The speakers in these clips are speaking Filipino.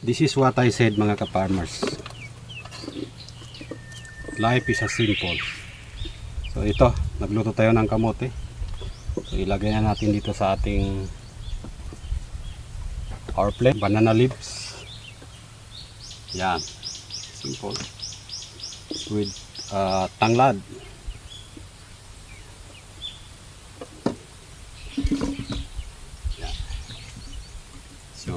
This is what I said mga ka-farmers. Life is a simple. So ito, nagluto tayo ng kamote. So ilagay na natin dito sa ating our plate. Banana leaves. Yan. Simple. With uh, tanglad. Yan. So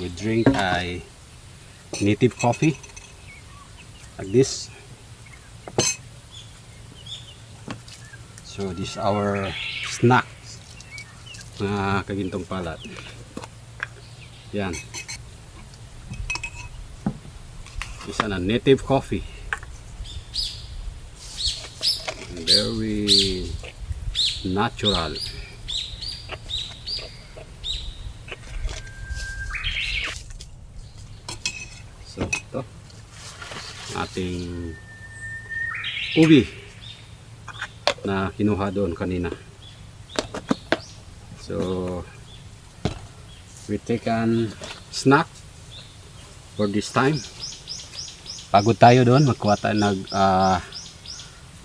we drink ay native coffee. Like this. So this is our snack mga kagintong palat yan. Isa na native coffee. Very natural So, ito. Ating ubi na kinuha doon kanina. So, we take an snack for this time. Pagod tayo doon, magkuha tayo, nag, ah,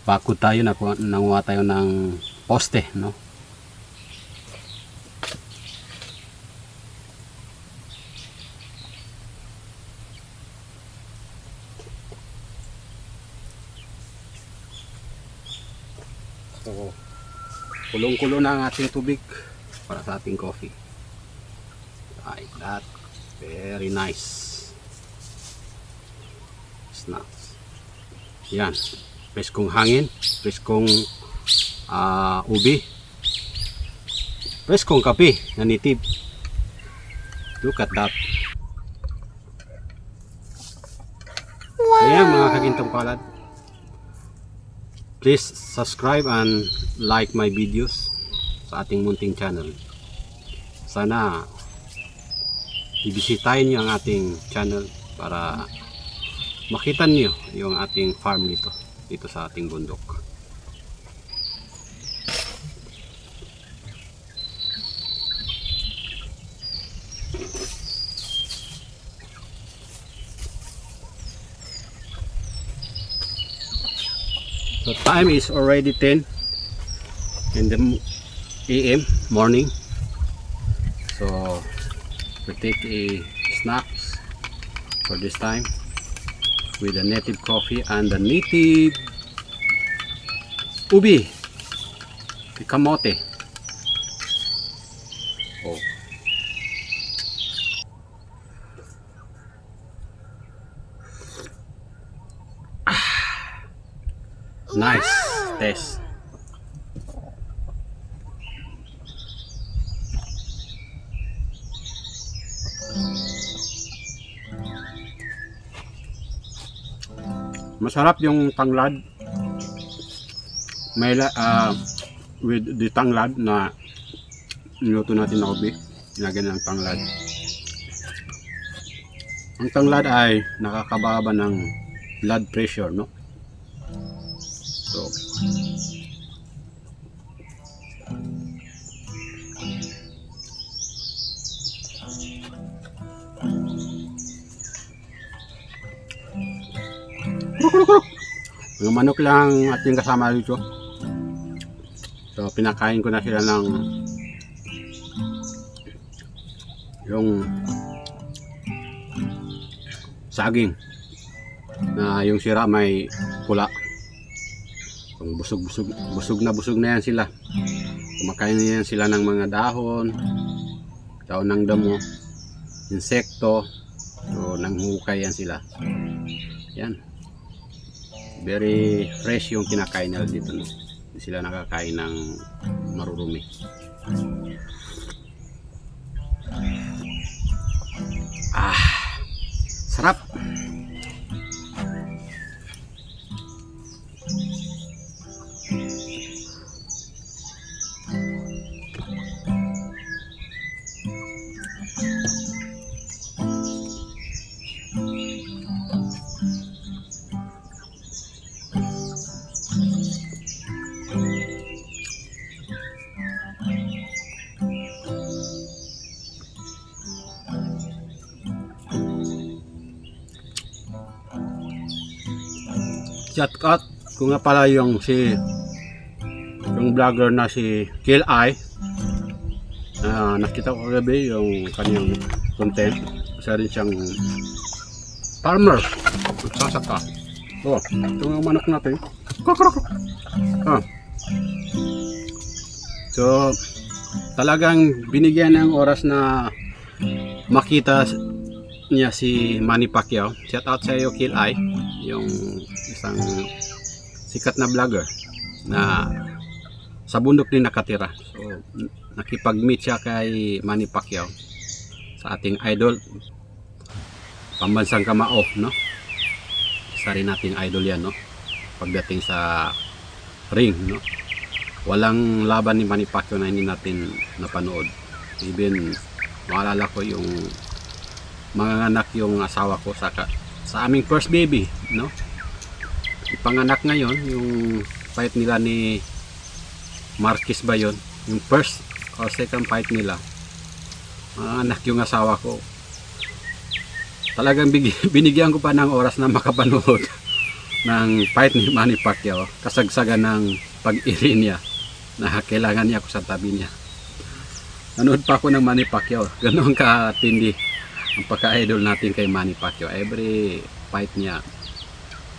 bakod tayo, nakuha, nanguha tayo ng poste, no? So, kulong-kulo na ang ating tubig para sa ating coffee. Like that. Very nice. Snacks. Yan. Preskong hangin. Preskong ah, ubi. Preskong kape na nitib. Look at that. Wow. Ayan mga kagintong palad. Please subscribe and like my videos sa ating munting channel. Sana ibisitahin niyo ang ating channel para makita niyo yung ating farm dito dito sa ating bundok. The time is already 10 in the AM morning. So we take a snacks for this time with the native coffee and the native ubi, the kamote. Nice taste. Masarap yung tanglad. May ah, with the tanglad na niluto natin na ubi. Nilagyan ng tanglad. Ang tanglad ay nakakababa ng blood pressure, no? So, Mga manok lang ating kasama dito. So, pinakain ko na sila ng yung saging na yung sira may pula. Kung busog, busog, busog na busog na yan sila. Kumakain na yan sila ng mga dahon, dahon ng damo, insekto, so nanghukay yan sila. Yan. Very fresh yung kinakain nila dito. No? Sila nakakain ng marurumi. Ah, sarap. Shout out ko nga pala yung si yung vlogger na si Kill Eye. Ah, nakita ko kagabi yung kanyang content. Isa rin siyang farmer. Nagsasaka. Oh, ito ang manok natin. Kakrok. Ah. So, talagang binigyan ng oras na makita niya si Manny Pacquiao. Shout out sa iyo, Kill Eye. Yung isang sikat na vlogger na sa bundok din nakatira. So, nakipag-meet siya kay Manny Pacquiao sa ating idol pambansang kamao, no? Isa rin nating idol yan, no? Pagdating sa ring, no? Walang laban ni Manny Pacquiao na hindi natin napanood. Even, maalala ko yung mga anak yung asawa ko sa, sa aming first baby, no? Ipanganak ngayon, yung fight nila ni Marquez ba yun? Yung first or second fight nila. Mga anak yung asawa ko. Talagang binigyan ko pa ng oras na makapanood ng fight ni Manny Pacquiao. Kasagsagan ng pag-iri niya na kailangan niya ako sa tabi niya. Nanood pa ako ng Manny Pacquiao. Ganon katindi ang pagka-idol natin kay Manny Pacquiao. Every fight niya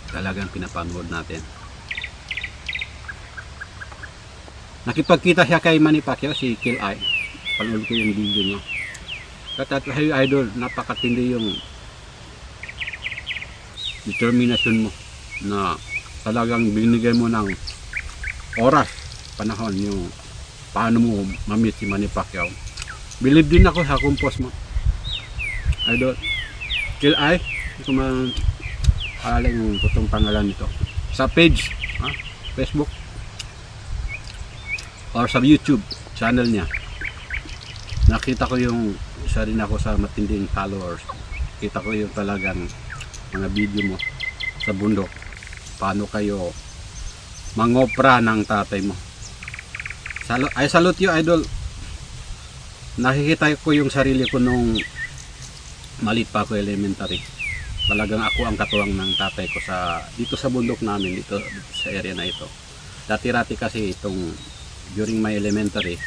talagang pinapanood natin. Nakipagkita siya kay Manny Pacquiao, si Kill Eye. Panood ko yung video niya. Katatahay idol, napakatindi yung determination mo na talagang binigay mo ng oras, panahon yung paano mo mamit si Manny Pacquiao. Believe din ako sa kumpos mo. Idol, Kill Eye, hindi ko totoong pangalan nito. Sa page, ha? Facebook, or sa YouTube channel niya. Nakita ko yung isa rin ako sa matinding followers. Kita ko yung talagang mga video mo sa bundok. Paano kayo mangopra ng tatay mo? Salo, ay salute you idol. Nakikita ko yung sarili ko nung malit pa ako elementary. Talagang ako ang katuwang ng tatay ko sa dito sa bundok namin dito, dito sa area na ito. Dati-rati kasi itong during my elementary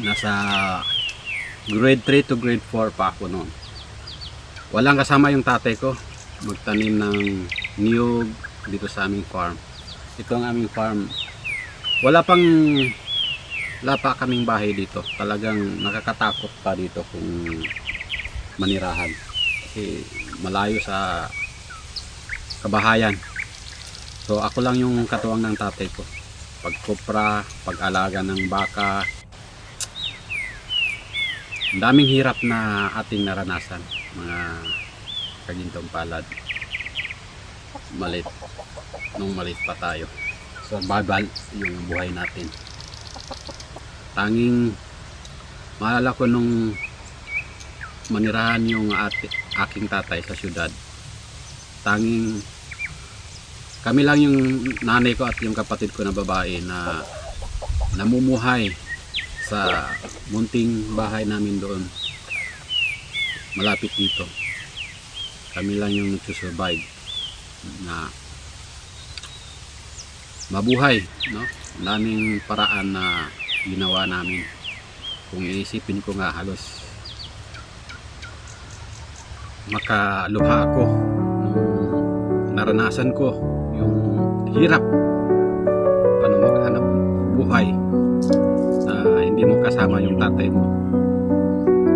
nasa grade 3 to grade 4 pa ako noon. Walang kasama yung tatay ko magtanim ng niyog dito sa aming farm. Ito ang aming farm. Wala pang wala pa kaming bahay dito talagang nakakatakot pa dito kung manirahan kasi malayo sa kabahayan so ako lang yung katuwang ng tatay ko pagkupra, pag-alaga ng baka. Ang daming hirap na ating naranasan, mga kagintong palad. Malit, nung malit pa tayo. So, babal yung buhay natin. Tanging, maalala ko nung manirahan yung ate, aking tatay sa syudad. Tanging kami lang yung nanay ko at yung kapatid ko na babae na namumuhay sa munting bahay namin doon. Malapit dito. Kami lang yung nagsusurvive na mabuhay no? Daming paraan na ginawa namin. Kung iisipin ko nga halos makaluha ako naranasan ko yung hirap paano maghanap buhay na hindi mo kasama yung tatay mo.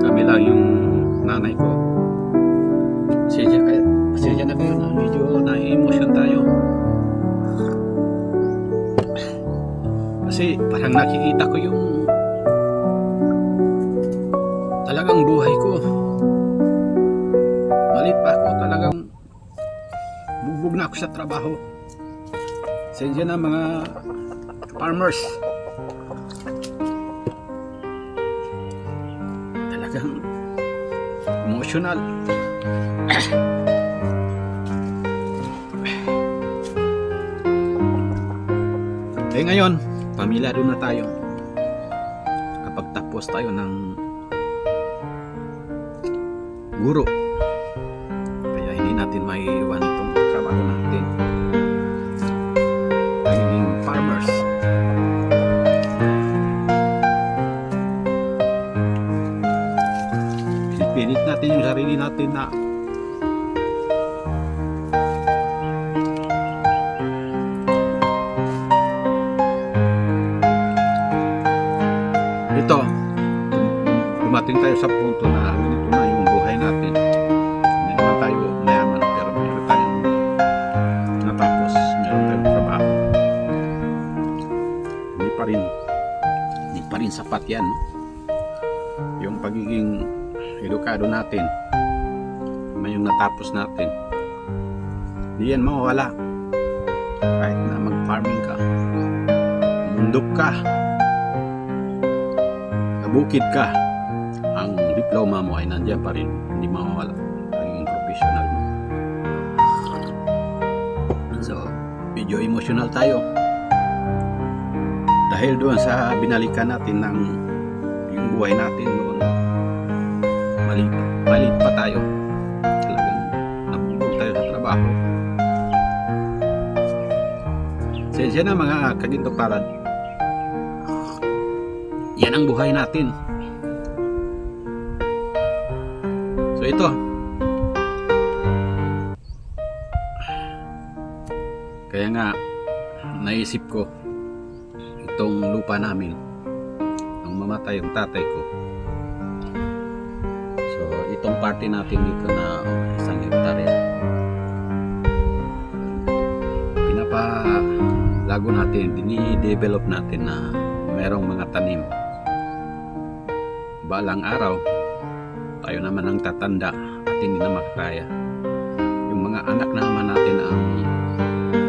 Kami lang yung nanay ko. Pasensya kayo nakikita ko yung talagang buhay ko malit pa ako talagang bugbog na ako sa trabaho Sensya na mga farmers. Talagang emotional. eh ngayon, pamilyado na tayo. Kapag tapos tayo ng guro, kaya hindi natin maiiwan itong trabaho natin. Pagiging farmers. Pinipilit natin yung sarili natin na rin sapat yan no? yung pagiging edukado natin may yung natapos natin hindi yan mawawala. Kahit na mag farming ka mundok ka nabukid ka ang diploma mo ay nandiyan pa rin. Hindi mawawala. Pagiging professional mo. So medyo emotional tayo dahil doon sa binalikan natin ng yung buhay natin noon maliit, maliit pa tayo. Talagang nabugbog tayo sa trabaho. Sensya na mga kaginto palad yan ang buhay natin. So ito. Kaya nga naisip ko itong lupa namin. Nung mamatay yung tatay ko. So itong party natin dito na isang hektarya pinapalago natin dini-develop natin na merong mga tanim. Balang araw tayo naman ang tatanda at hindi na makakaya. Yung mga anak naman natin ang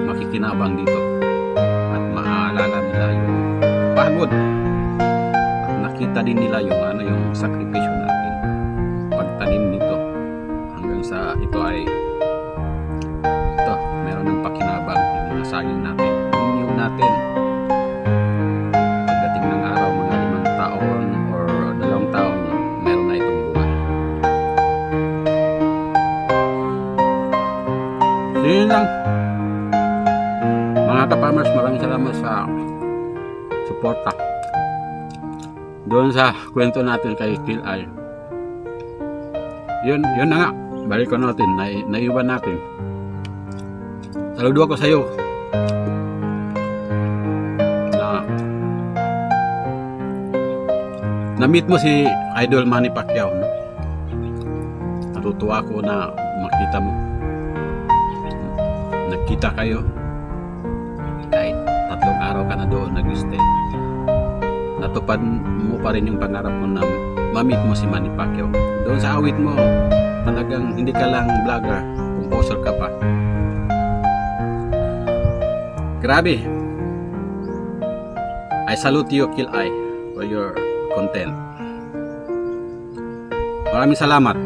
makikinabang dito pagod at nakita din nila yung ano yung sakripisyo natin. Pagtanim nito. Hanggang sa ito ay ito meron ng pakinabang. Yung saging natin doon sa kwento natin kay Kill Eye yun, yun na nga. Balikan natin, na, naiwan natin. Saludo ako sa iyo na na-meet mo si Idol Manny Pacquiao no? natutuwa ako na makita mo. Nagkita kayo. Kahit tatlong araw ka na doon nag-stay natupad mo pa rin yung pangarap mo na ma-meet mo si Manny Pacquiao. Doon sa awit mo talagang hindi ka lang vlogger composer ka pa. Grabe. I salute you Kill Eye for your content. Maraming salamat